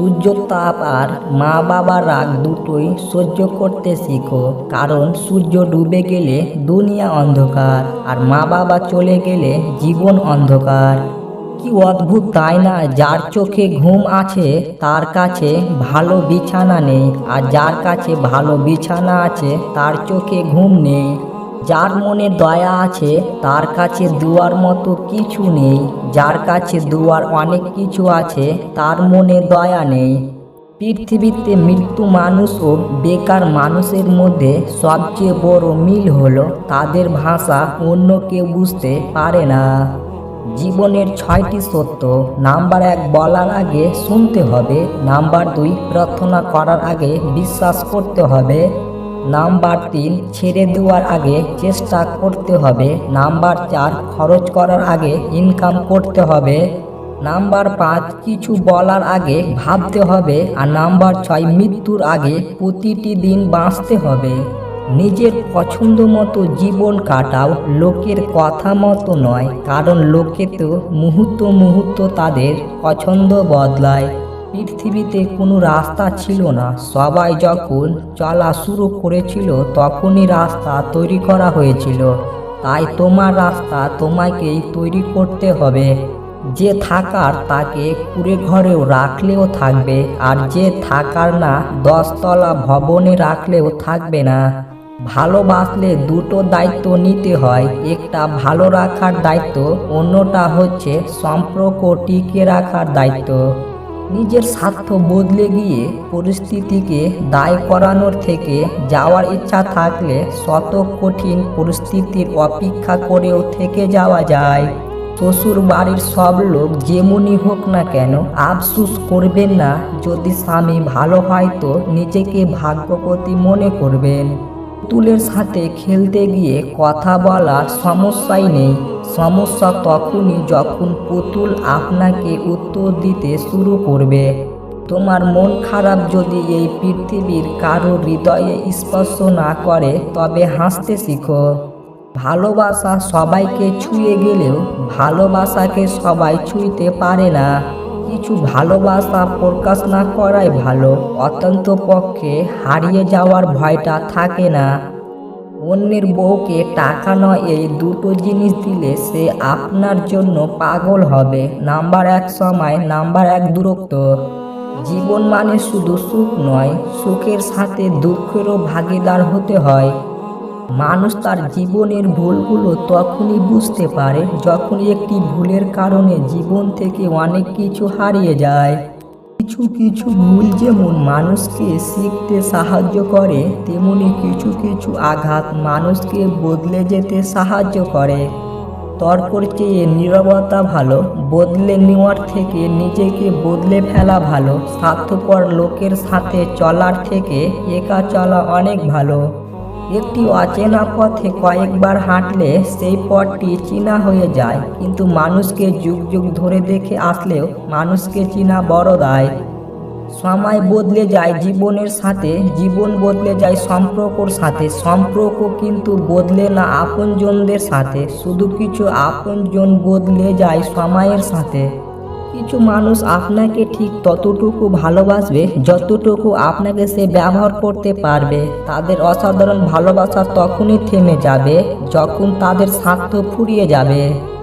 সূর্য তাপ আর মা বাবার রাগ দুটোই সহ্য করতে শিখো, কারণ সূর্য ডুবে গেলে দুনিয়া অন্ধকার আর মা বাবা চলে গেলে জীবন অন্ধকার। কি অদ্ভুত, তাই না? যার চোখে ঘুম আছে, তার কাছে ভালো বিছানা নেই, আর যার কাছে ভালো বিছানা আছে, তার চোখে ঘুম নেই। যার মনে দয়া আছে, তার কাছে দুয়ার মতো কিছু নেই। যার কাছে দুয়ার অনেক কিছু আছে, তার মনে দয়া নেই। পৃথিবীতে মৃত্যু মানুষ ও বেকার মানুষের মধ্যে সবচেয়ে বড় মিল হলো, তাদের ভাষা অন্য কেউ বুঝতে পারে না। জীবনের ছয়টি সত্য। নাম্বার এক, বলার আগে শুনতে হবে। নাম্বার দুই, প্রার্থনা করার আগে বিশ্বাস করতে হবে। নাম্বার তিন, ছেড়ে দেওয়ার আগে চেষ্টা করতে হবে। নাম্বার চার, খরচ করার আগে ইনকাম করতে হবে। নাম্বার পাঁচ, কিছু বলার আগে ভাবতে হবে। আর নাম্বার ছয়, মৃত্যুর আগে প্রতিটি দিন বাঁচতে হবে। নিজের পছন্দ মতো জীবন কাটাও, লোকের কথা মতো নয়, কারণ লোকে তো মুহূর্ত মুহূর্ত তাদের পছন্দ বদলায়। পৃথিবীতে কোনো রাস্তা ছিল না। সবাই যখন চলা শুরু করেছিল, তখনই রাস্তা তৈরি করা হয়েছিল। তাই তোমার রাস্তা তোমাকেই তৈরি করতে হবে। যে থাকার তাকে কুড়ে ঘরেও রাখলেও থাকবে, আর যে থাকার না, দশতলা ভবনে রাখলেও থাকবে না। ভালোবাসলে দুটো দায়িত্ব নিতে হয়, একটা ভালো রাখার দায়িত্ব, অন্যটা হচ্ছে সম্পর্ক টিকে রাখার দায়িত্ব। নিজের স্বার্থ বদলে গিয়ে পরিস্থিতিকে দায় করানোর থেকে যাওয়ার ইচ্ছা থাকলে শত কঠিন পরিস্থিতির অপেক্ষা করেও থেকে যাওয়া যায়। শ্বশুর বাড়ির সব লোক যেমনই হোক না কেন আফসুস করবেন না, যদি স্বামী ভালো হয় তো নিজেকে ভাগ্যপতি মনে করবেন। পুতুলের সাথে খেলতে গিয়ে কথা বলার সমস্যাই নেই। সমস্যা তখনই যখন পুতুল আপনাকে উত্তর দিতে শুরু করবে। তোমার মন খারাপ যদি এই পৃথিবীর কারও হৃদয়ে স্পর্শ না করে, তবে হাসতে শিখো। ভালোবাসা সবাইকে ছুঁয়ে গেলেও ভালোবাসাকে সবাই ছুঁইতে পারে না। কিছু ভালোবাসা প্রকাশ না করাই ভালো। অত্যন্ত পক্ষে হারিয়ে যাওয়ার ভয়টা থাকে না। অন্যের বউকে টাকা নয়, এই দুটো জিনিস দিলে সে আপনার জন্য পাগল হবে। নাম্বার এক সময়, নাম্বার এক দূরত্ব। জীবন মানে শুধু সুখ নয়, সুখের সাথে দুঃখেরও ভাগিদার হতে হয়। মানুষ তার জীবনের ভুলগুলো তখনই বুঝতে পারে যখন একটি ভুলের কারণে জীবন থেকে অনেক কিছু হারিয়ে যায়। কিছু কিছু ভুল যেমন মানুষকে শিখতে সাহায্য করে, তেমনি কিছু কিছু আঘাত মানুষকে বদলে যেতে সাহায্য করে। তর্কর চেয়ে নীরবতা ভালো, বদলে নেওয়ার থেকে নিজেকে বদলে ফেলা ভালো, স্বার্থপর লোকের সাথে চলার থেকে একা চলা অনেক ভালো। একটি অচেনা পথে কয়েকবার হাঁটলে সেই পথটি চেনা হয়ে যায়। কিন্তু মানুষকে যুগ যুগ ধরে দেখে আসলেও মানুষকে চেনা বড় দায়। সময় বদলে যায় জীবনের সাথে, জীবন বদলে যায় সম্পর্কর সাথে। সম্পর্ক কিন্তু বদলে না আপনজনদের সাথে, শুধু কিছু আপনজন বদলে যায় সময়ের সাথে। কিছু মানুষ আপনাকে ঠিক ততটুকু ভালোবাসবে, যতটুকু আপনাকে সে ব্যবহার করতে পারবে। তাদের অসাধারণ ভালোবাসা তখনই থেমে যাবে, যখন তাদের স্বার্থ ফুরিয়ে যাবে।